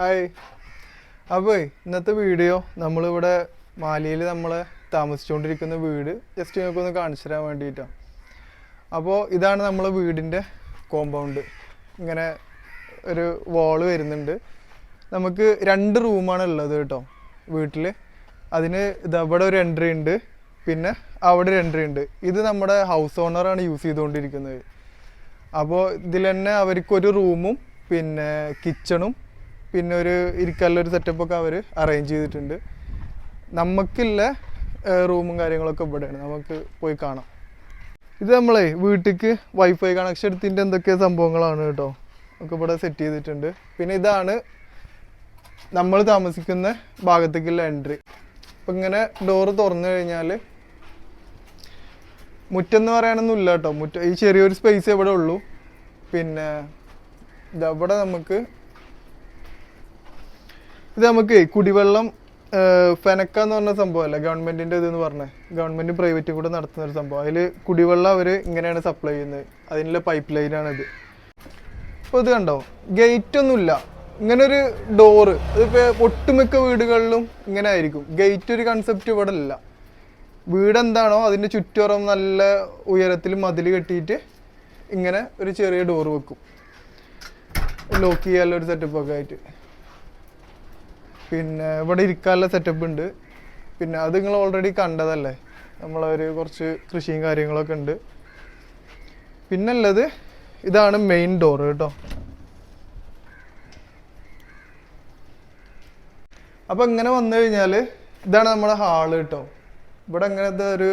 Hi. അപ്പോൾ ഇന്നത്തെ video നമ്മളിവിടെ മാലിയിൽ നമ്മൾ താമസിച്ചുകൊണ്ടിരിക്കുന്ന വീട് ജസ്റ്റ് നിങ്ങൾക്ക് ഒന്ന് കാണിച്ചു തരാൻ വേണ്ടിയിട്ടാണ് അപ്പോൾ ഇതാണ് നമ്മളെ വീടിന്റെ കോമ്പൗണ്ട് ഇങ്ങനെ ഒരു വാൾ വരുന്നുണ്ട്. നമുക്ക് രണ്ട് റൂമാണ് ഉള്ളത് കേട്ടോ വീട്ടിൽ അതിന് ഇതവിടെ ഒരു എൻട്രി ഉണ്ട് പിന്നെ അവിടെ ഒരു എൻട്രി ഉണ്ട്. ഇത് നമ്മുടെ ഹൗസ് ഓണറാണ് യൂസ് ചെയ്തുകൊണ്ടിരിക്കുന്നത് അപ്പോൾ ഇതിൽ തന്നെ അവർക്കൊരു റൂമും പിന്നെ കിച്ചണും പിന്നെ ഒരു ഇരിക്കാനുള്ള ഒരു സെറ്റപ്പൊക്കെ അവർ അറേഞ്ച് ചെയ്തിട്ടുണ്ട്. നമുക്കില്ല റൂമും കാര്യങ്ങളൊക്കെ ഇവിടെയാണ്. നമുക്ക് പോയി കാണാം. ഇത് നമ്മളെ വീട്ടിലേക്ക് വൈഫൈ കണക്ഷൻ എടുത്തിന്റെ എന്തൊക്കെ സംഭവങ്ങളാണ് കേട്ടോ? നമുക്ക് ഇവിടെ സെറ്റ് ചെയ്തിട്ടുണ്ട്. പിന്നെ ഇതാണ് നമ്മൾ താമസിക്കുന്ന ഭാഗത്തേക്കുള്ള എൻട്രി അപ്പം ഇങ്ങനെ ഡോറ് തുറന്നു കഴിഞ്ഞാൽ മുറ്റെന്ന് പറയാനൊന്നും ഇല്ല കേട്ടോ. മുറ്റം ഈ ചെറിയൊരു സ്പേസ് ഇവിടെ ഉള്ളൂ പിന്നെ ഇതവിടെ നമുക്ക് ഇത് നമുക്ക് കുടിവെള്ളം ഫെനക്ക എന്ന് പറഞ്ഞ സംഭവമല്ല ഗവൺമെന്റിന്റെ ഇതെന്ന് പറഞ്ഞേ. ഗവൺമെന്റ് പ്രൈവറ്റും കൂടെ നടത്തുന്ന ഒരു സംഭവം. അതിൽ കുടിവെള്ളം അവർ ഇങ്ങനെയാണ് സപ്ലൈ ചെയ്യുന്നത്. അതിനുള്ള പൈപ്പ് ലൈനാണ് ഇത്. അപ്പോൾ ഇത് കണ്ടോ? ഗേറ്റ് ഒന്നുമില്ല. ഇങ്ങനെ ഒരു ഡോറ് അതിപ്പോൾ ഒട്ടുമിക്ക വീടുകളിലും ഇങ്ങനെ ആയിരിക്കും. ഗേറ്റ് ഒരു കൺസെപ്റ്റ് ഇവിടെ ഇല്ല വീടെന്താണോ അതിന്റെ ചുറ്റുപുറം നല്ല ഉയരത്തിൽ മതിൽ കെട്ടിയിട്ട് ഇങ്ങനെ ഒരു ചെറിയ ഡോറ് വെക്കും. ലോക്ക് ചെയ്യാനുള്ള ഒരു സെറ്റപ്പ് ഒക്കെ ആയിട്ട്. പിന്നെ ഇവിടെ ഇരിക്കാനുള്ള സെറ്റപ്പ് ഉണ്ട്. പിന്നെ അത് നിങ്ങൾ ഓൾറെഡി കണ്ടതല്ലേ? നമ്മളൊരു കുറച്ച് കൃഷിയും കാര്യങ്ങളൊക്കെ ഉണ്ട്. പിന്നെ ഉള്ളത് ഇതാണ് മെയിൻ ഡോർ കേട്ടോ അപ്പൊ ഇങ്ങനെ വന്നു കഴിഞ്ഞാൽ ഇതാണ് നമ്മുടെ ഹാൾ കേട്ടോ ഇവിടെ അങ്ങനത്തെ ഒരു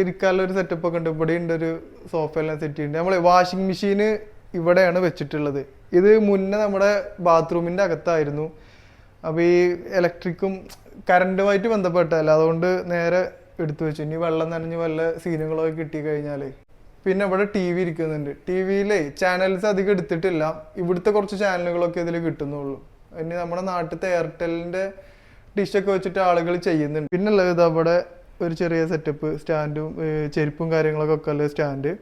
ഇരിക്കാനുള്ള ഒരു സെറ്റപ്പ് ഒക്കെ ഉണ്ട്. ഇവിടെ ഉണ്ട് ഒരു സോഫ എല്ലാം സെറ്റ് ചെയ്യുന്നുണ്ട് നമ്മൾ വാഷിംഗ് മെഷീന് ഇവിടെയാണ് വെച്ചിട്ടുള്ളത്. ഇത് മുന്നേ നമ്മുടെ ബാത്റൂമിന്റെ അകത്തായിരുന്നു. അപ്പൊ ഈ ഇലക്ട്രിക്കും കറണ്ടുമായിട്ട് ബന്ധപ്പെട്ടല്ല അതുകൊണ്ട് നേരെ എടുത്തു വെച്ചു. ഇനി വെള്ളം നനഞ്ഞ് വല്ല സീനുകളൊക്കെ കിട്ടി കഴിഞ്ഞാലേ പിന്നെ ഇവിടെ ടി വി ഇരിക്കുന്നുണ്ട്. ടി വിയിലേ ചാനൽസ് അധികം എടുത്തിട്ടില്ല. ഇവിടുത്തെ കുറച്ച് ചാനലുകളൊക്കെ ഇതിൽ കിട്ടുന്നുള്ളൂ. ഇനി നമ്മുടെ നാട്ടിലത്തെ എയർടെലിന്റെ ഡിഷൊക്കെ വെച്ചിട്ട് ആളുകൾ ചെയ്യുന്നുണ്ട്. പിന്നെ ഉള്ളത് ഇത് അവിടെ ഒരു ചെറിയ സെറ്റപ്പ് സ്റ്റാൻഡും ചെരുപ്പും കാര്യങ്ങളൊക്കെ ഒക്കെ ഉള്ള സ്റ്റാൻഡ്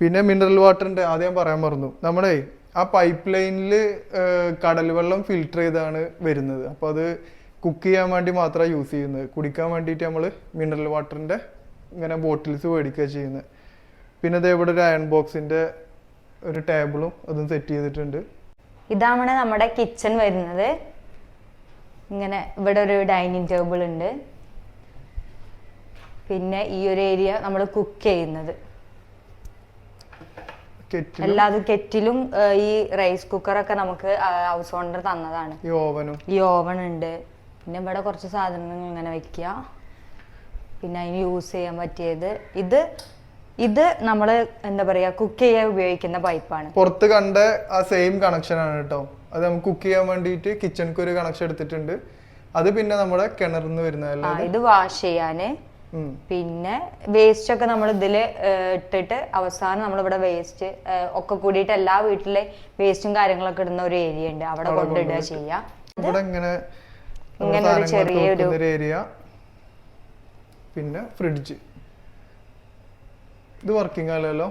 പിന്നെ മിനറൽ വാട്ടറിന്റെ ആദ്യം പറയാൻ മറന്നു. നമ്മുടെ ആ പൈപ്പ് ലൈനിൽ കടൽ വെള്ളം ഫിൽട്ടർ ചെയ്താണ് വരുന്നത്. അപ്പോൾ അത് കുക്ക് ചെയ്യാൻ വേണ്ടി മാത്രമാണ് യൂസ് ചെയ്യുന്നത്. കുടിക്കാൻ വേണ്ടിയിട്ട് നമ്മൾ മിനറൽ വാട്ടറിന്റെ ഇങ്ങനെ ബോട്ടിൽസ് മേടിക്കുക ചെയ്യുന്നത്. പിന്നെ ദേ ഇവിടെ ഒരു അയൺ ബോക്സിന്റെ ഒരു ടേബിളും അതും സെറ്റ് ചെയ്തിട്ടുണ്ട്. ഇതാണ് നമ്മുടെ കിച്ചൺ വരുന്നത്. ഇങ്ങനെ ഇവിടെ ഒരു ഡൈനിങ് ടേബിൾ ഉണ്ട്. പിന്നെ ഈ ഒരു ഏരിയ നമ്മൾ കുക്ക് ചെയ്യുന്നത്. എല്ലാതും കെറ്റിലും ഈ റൈസ് കുക്കറൊക്കെ നമുക്ക് ഹൗസ് ഓണർ തന്നതാണ്. ഈ ഓവനും ഈ ഓവൺ ഉണ്ട്. പിന്നെ ഇവിടെ കുറച്ച് സാധനങ്ങൾ ഇങ്ങനെ വെക്കുക. പിന്നെ അതിന് യൂസ് ചെയ്യാൻ പറ്റിയത്. ഇത് ഇത് നമ്മൾ എന്താ പറയാ കുക്ക് ചെയ്യാൻ ഉപയോഗിക്കുന്ന പൈപ്പാണ് പുറത്ത് കണ്ട ആ സെയിം കണക്ഷൻ ആണ് കേട്ടോ. അത് നമുക്ക് കുക്ക് ചെയ്യാൻ വേണ്ടിയിട്ട് കിച്ചണിക്ക് ഒരു കണക്ഷൻ എടുത്തിട്ടുണ്ട്. അത് പിന്നെ നമ്മുടെ കിണറിൽ നിന്ന് വരുന്നതല്ല ഇത് വാഷ് ചെയ്യാന്. പിന്നെ വേസ്റ്റ് ഒക്കെ നമ്മൾ ഇതിൽ ഇട്ടിട്ട് അവസാനം നമ്മളിവിടെ വേസ്റ്റ് ഒക്കെ കൂടിയിട്ട് എല്ലാ വീട്ടിലെ വേസ്റ്റും കാര്യങ്ങളൊക്കെ ഇടുന്ന ഒരു ഏരിയ ഉണ്ട്. അവിടെ കൊണ്ടിടുക ചെയ്യാം. ഇവിടെ ഇങ്ങനെ ഇങ്ങനെ ഒരു ചെറിയൊരു- ഒരു ഏരിയ പിന്നെ ഫ്രിഡ്ജ് ഇത് വർക്കിംഗ് അല്ലല്ലോ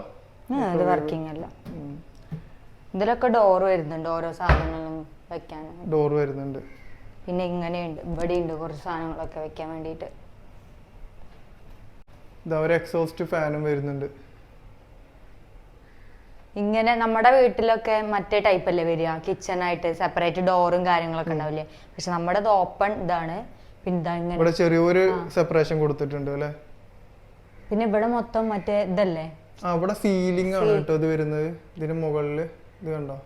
ഇത് വർക്കിംഗ് അല്ല. ഇതിലൊക്കെ ഡോർ വരുന്നുണ്ട് ഓരോ സാധനങ്ങളും വെക്കാൻ ഡോർ വരുന്നുണ്ട്. പിന്നെ ഇങ്ങനെയുണ്ട്. ഇവിടെ ഉണ്ട് കുറച്ച് സാധനങ്ങളൊക്കെ വെക്കാൻ വേണ്ടിയിട്ട്. ഇതാ ഒരു എക്സോസ്റ്റ് ഫാനും വരുന്നുണ്ട്. ഇങ്ങനെ നമ്മുടെ വീട്ടിലൊക്കെ മറ്റേ ടൈപ്പ് അല്ലേ വരിക? കിച്ചൺ ആയിട്ട് സെപ്പറേറ്റ് ഡോറും കാര്യങ്ങളൊക്കെ ഉണ്ടാവില്ലേ? പക്ഷെ നമ്മുടെ ഇത് ഓപ്പൺ ഇതാണ്. പിന്നെ ഇവിടെ ചെറിയൊരു സെപ്പറേഷൻ കൊടുത്തിട്ടുണ്ട് അല്ലേ? പിന്നെ ഇവിടെ മൊത്തം മറ്റേ ഇതല്ലേ? ആ ഇവിടെ സീലിംഗ് ആണ് കേട്ടോ ഇത് വരുന്നത്. ഇതിന് മുകളിൽ ഇത് കണ്ടോ?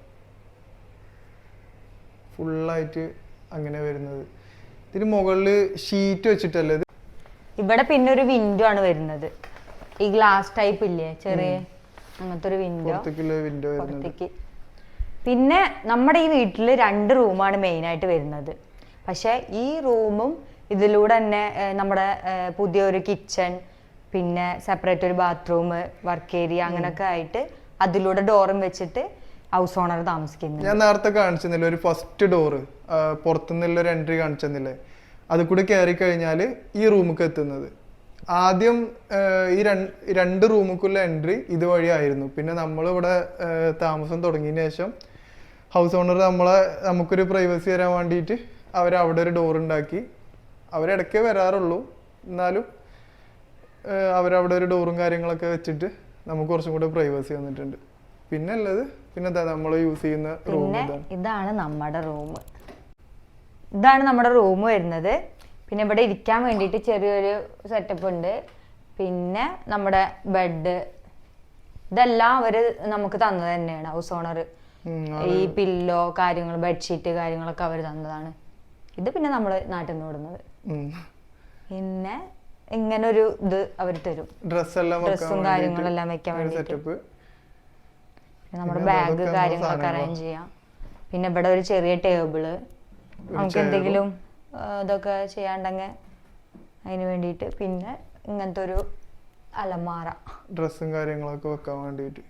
ഫുള്ളായിട്ട് അങ്ങനെ വരുന്നത്. ഇതിന് മുകളിൽ ഷീറ്റ് വെച്ചിട്ടല്ലേ ഇവിടെ പിന്നെ ഒരു വിൻഡോ ആണ് വരുന്നത്. ഈ ഗ്ലാസ് ടൈപ്പ് ഇല്ലേ? ചെറിയ അങ്ങനത്തെ ഒരു വിൻഡോ വിൻഡോ പുറത്തേക്ക്. പിന്നെ നമ്മുടെ ഈ വീട്ടിൽ രണ്ട് റൂമാണ് മെയിൻ ആയിട്ട് വരുന്നത്. പക്ഷെ ഈ റൂമും ഇതിലൂടെ തന്നെ നമ്മുടെ പുതിയൊരു കിച്ചൺ പിന്നെ സെപ്പറേറ്റ് ഒരു ബാത്റൂം വർക്ക് ഏരിയ അങ്ങനെയൊക്കെ ആയിട്ട് അതിലൂടെ ഡോറും വെച്ചിട്ട് ഹൗസ് ഓണർ താമസിക്കുന്നത് ഞാൻ നേരത്തെ കാണിച്ചെന്നില്ല ഒരു ഫസ്റ്റ് ഡോറ് പുറത്തുനിന്നുള്ള ഒരു എൻട്രി കാണിച്ചെന്നില്ലേ അത് കൂടെ കയറി കഴിഞ്ഞാൽ ഈ റൂമിലേക്ക് എത്തുന്നത്. ആദ്യം ഈ രണ്ട് റൂമിലേക്കുള്ള എൻട്രി ഇതുവഴി ആയിരുന്നു പിന്നെ നമ്മളിവിടെ ഇവിടെ താമസം തുടങ്ങിയ ശേഷം ഹൗസ് ഓണർ നമ്മളെ നമുക്കൊരു പ്രൈവസി തരാൻ വേണ്ടിയിട്ട് അവർ അവിടെ ഒരു ഡോർ ഉണ്ടാക്കി. അവരിടയ്ക്കേ വരാറുള്ളൂ. എന്നാലും അവരവിടെ ഒരു ഡോറും കാര്യങ്ങളൊക്കെ വെച്ചിട്ട് നമുക്ക് കുറച്ചും കൂടെ പ്രൈവസി വന്നിട്ടുണ്ട് പിന്നെ ഉള്ളത് പിന്നെ നമ്മൾ യൂസ് ചെയ്യുന്ന റൂം ഇതാണ്. നമ്മുടെ റൂം ഇതാണ് നമ്മുടെ റൂം വരുന്നത്. പിന്നെ ഇവിടെ ഇരിക്കാൻ വേണ്ടിയിട്ട് ചെറിയൊരു സെറ്റപ്പ് ഉണ്ട്. പിന്നെ നമ്മുടെ ബെഡ് ഇതെല്ലാം അവർ നമുക്ക് തന്നത് തന്നെയാണ് ഹൗസ് ഓണർ ഈ പില്ലോ കാര്യങ്ങൾ ബെഡ്ഷീറ്റ് കാര്യങ്ങളൊക്കെ അവർ തന്നതാണ്. ഇത് പിന്നെ നമ്മൾ നാട്ടിൽ നിന്ന് വിടുന്നത് പിന്നെ ഇങ്ങനെ ഒരു ഇത് അവർ തരും. ഡ്രസ്സെല്ലാം ഡ്രസ്സും കാര്യങ്ങളെല്ലാം വെക്കാൻ വേണ്ടി നമ്മുടെ ബാഗ് കാര്യങ്ങളൊക്കെ അറേഞ്ച് ചെയ്യാം. പിന്നെ ഇവിടെ ഒരു ചെറിയ ടേബിൾ നമുക്ക്. എന്തെങ്കിലും ഇതൊക്കെ ചെയ്യാണ്ടെങ്കിൽ അതിന് വേണ്ടിയിട്ട് പിന്നെ ഇങ്ങനത്തെ ഒരു അലമാര. ഡ്രസ്സും കാര്യങ്ങളൊക്കെ വെക്കാൻ വേണ്ടിയിട്ട്.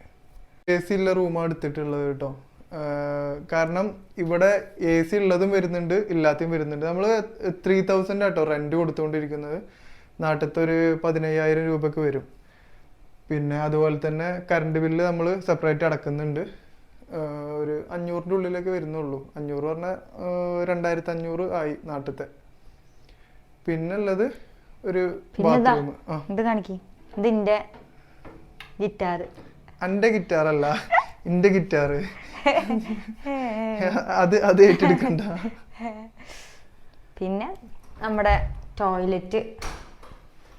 എ സി ഉള്ള റൂമാണ് എടുത്തിട്ടുള്ളത് കേട്ടോ. കാരണം ഇവിടെ എ സി ഉള്ളതും വരുന്നുണ്ട് ഇല്ലാത്തതും വരുന്നുണ്ട്. നമ്മൾ ത്രീ തൗസൻഡ് ആട്ടോ റെന്റ് കൊടുത്തുകൊണ്ടിരിക്കുന്നത് നാട്ടിലത്തെ ഒരു പതിനയ്യായിരം രൂപക്ക് വരും. പിന്നെ അതുപോലെ തന്നെ കറണ്ട് ബില്ല് നമ്മൾ സെപ്പറേറ്റ് അടക്കുന്നുണ്ട്. ഒരു അഞ്ഞൂറിന്റെ ഉള്ളിലൊക്കെ വരുന്നുള്ളൂ. അഞ്ഞൂറ് പറഞ്ഞാൽ രണ്ടായിരത്തി അഞ്ഞൂറ് ആയി നാട്ടിലത്തെ പിന്നെ ഉള്ളത് ഒരു ബാത്റൂം. ഇത് കാണിക്ക്? ഇതിന്റെ ഗിറ്റാർ അല്ല എന്റെ ഗിറ്റാർ അത് അത് ഏറ്റെടുക്കണ്ട. പിന്നെ നമ്മുടെ ടോയ്ലറ്റ്.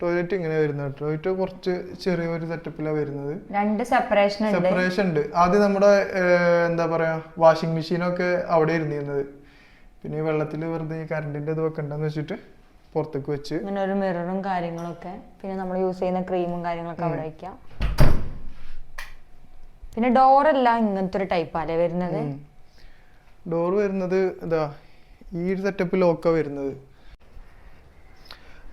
ടോയ്ലറ്റ് ഇങ്ങനെ വരുന്നത് ടോയ്ലറ്റ് കുറച്ച് ചെറിയൊരു സെറ്റപ്പിലാണ് വരുന്നത്. രണ്ട് സെപ്പറേഷൻ ഉണ്ട്. സെപ്പറേഷൻ ഉണ്ട്. ആദ്യം നമ്മുടെ എന്താ പറയാ വാഷിംഗ് മെഷീനൊക്കെ അവിടെ ഇരുന്നിരുന്നത് പിന്നെ ഈ വെള്ളത്തിൽ വെറുതെ ഈ കറണ്ടിന്റെ ഇത് വെക്കണ്ടെന്ന് വെച്ചിട്ട് പുറത്തേക്ക് വെച്ച്. ഇങ്ങനെ ഒരു മിററും കാര്യങ്ങളൊക്കെ. പിന്നെ നമ്മൾ യൂസ് ചെയ്യുന്ന ക്രീമും കാര്യങ്ങളൊക്കെ അവിടെ വെക്കാം. പിന്നെ ഡോറെല്ലാം ഇങ്ങനത്തെ ഒരു ടൈപ്പാലേ വരുന്നത്? ഡോർ വരുന്നത് ഇതാ ഈ ഒരു സെറ്റപ്പ് ലോക്കാ വരുന്നത്.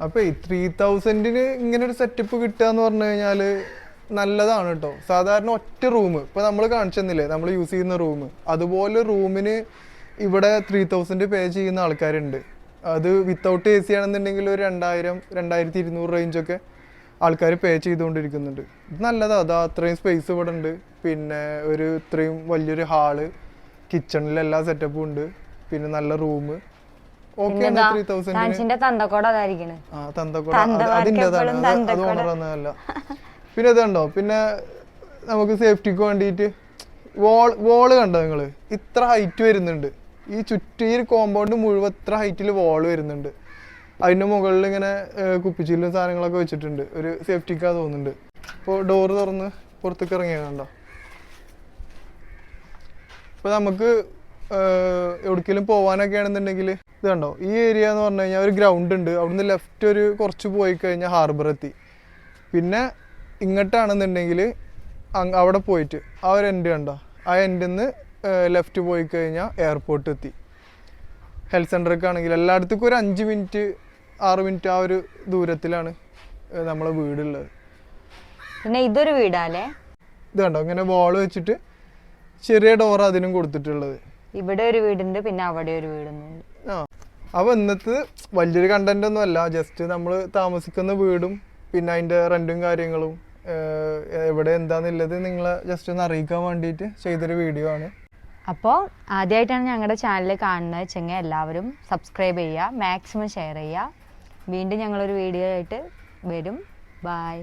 അപ്പൊ ഈ ത്രീ തൗസൻഡിന് ഇങ്ങനെ ഒരു സെറ്റപ്പ് കിട്ടുക എന്ന് പറഞ്ഞു കഴിഞ്ഞാൽ നല്ലതാണ് കേട്ടോ സാധാരണ ഒറ്റ റൂം ഇപ്പൊ നമ്മൾ കാണിച്ചെന്നില്ലേ? നമ്മൾ യൂസ് ചെയ്യുന്ന റൂം അതുപോലെ റൂമിന് ഇവിടെ ത്രീ തൗസൻഡ് പേ ചെയ്യുന്ന ആൾക്കാരുണ്ട്. അത് വിത്തൗട്ട് എ സി ആണെന്നുണ്ടെങ്കിൽ ഒരു രണ്ടായിരം രണ്ടായിരത്തി ഇരുന്നൂറ് റേഞ്ചൊക്കെ ആൾക്കാർ പേ ചെയ്തുകൊണ്ടിരിക്കുന്നുണ്ട്. ഇത് നല്ലതാ. അതാ അത്രയും സ്പേസ് ഇവിടെ ഉണ്ട്. പിന്നെ ഒരു ഇത്രയും വലിയൊരു ഹാൾ കിച്ചണിൽ എല്ലാ സെറ്റപ്പും ഉണ്ട്. പിന്നെ നല്ല റൂം തന്തക്കോട അതായിരിക്കണ്. തന്തക്കോട. പിന്നെ ഇതുണ്ടോ? പിന്നെ നമുക്ക് സേഫ്റ്റിക്ക് വേണ്ടിയിട്ട് വോൾ വോൾ കണ്ടോ നിങ്ങൾ? ഇത്ര ഹൈറ്റ് വരുന്നുണ്ട്. ഈ ചുറ്റി ഈ കോമ്പൗണ്ട് മുഴുവൻ ഇത്ര ഹൈറ്റിൽ വോൾ വരുന്നുണ്ട്. അതിന്റെ മുകളിൽ ഇങ്ങനെ കുപ്പിച്ചില്ലും സാധനങ്ങളൊക്കെ വെച്ചിട്ടുണ്ട്. ഒരു സേഫ്റ്റിക്കാ തോന്നുന്നുണ്ട്. ഇപ്പോൾ ഡോറ് തുറന്ന് പുറത്തേക്ക് ഇറങ്ങിയ കണ്ടോ? ഇപ്പൊ നമുക്ക് എവിടേക്കെങ്കിലും പോകാനൊക്കെ ആണെന്നുണ്ടെങ്കിൽ ഇത് കണ്ടോ? ഈ ഏരിയ എന്ന് പറഞ്ഞു കഴിഞ്ഞാൽ ഒരു ഗ്രൗണ്ട് ഉണ്ട്. അവിടുന്ന് ലെഫ്റ്റ് ഒരു കുറച്ച് പോയി കഴിഞ്ഞാൽ ഹാർബർ എത്തി. പിന്നെ ഇങ്ങോട്ടാണെന്നുണ്ടെങ്കിൽ അവിടെ പോയിട്ട് ആ ഒരു എൻഡ് കണ്ടോ? ആ എൻഡിൽ നിന്ന് ലെഫ്റ്റ് പോയി കഴിഞ്ഞാൽ എയർപോർട്ട് എത്തി. ഹെൽത്ത് സെന്ററൊക്കെ ആണെങ്കിൽ എല്ലായിടത്തേക്കും ഒരു അഞ്ച് മിനിറ്റ് ആറ് മിനിറ്റ് ആ ഒരു ദൂരത്തിലാണ് നമ്മളെ വീടുള്ളത്. പിന്നെ ഇതൊരു വീടാലേ ഇത് കണ്ടോ? ഇങ്ങനെ വോൾ വെച്ചിട്ട് ചെറിയ ഡോർ അതിനും കൊടുത്തിട്ടുള്ളത്. ഇവിടെ ഒരു വീടുണ്ട് പിന്നെ അവിടെ ഒരു വീടുന്നുണ്ട് ആ അപ്പൊ ഇന്നത്തെ വലിയൊരു കണ്ടന്റ് ഒന്നും അല്ല. ജസ്റ്റ് നമ്മൾ താമസിക്കുന്ന വീടും പിന്നെ അതിന്റെ റെന്റും കാര്യങ്ങളും എവിടെ എന്താന്നുള്ളത് നിങ്ങളെ ജസ്റ്റ് ഒന്ന് അറിയിക്കാൻ വേണ്ടിയിട്ട് ചെയ്തൊരു വീഡിയോ ആണ്. അപ്പോൾ ആദ്യമായിട്ടാണ് ഞങ്ങളുടെ ചാനൽ കാണുന്നത് വെച്ചെങ്കിൽ എല്ലാവരും സബ്സ്ക്രൈബ് ചെയ്യുക മാക്സിമം ഷെയർ ചെയ്യുക. വീണ്ടും ഞങ്ങളൊരു വീഡിയോ ആയിട്ട് വരും. ബായ്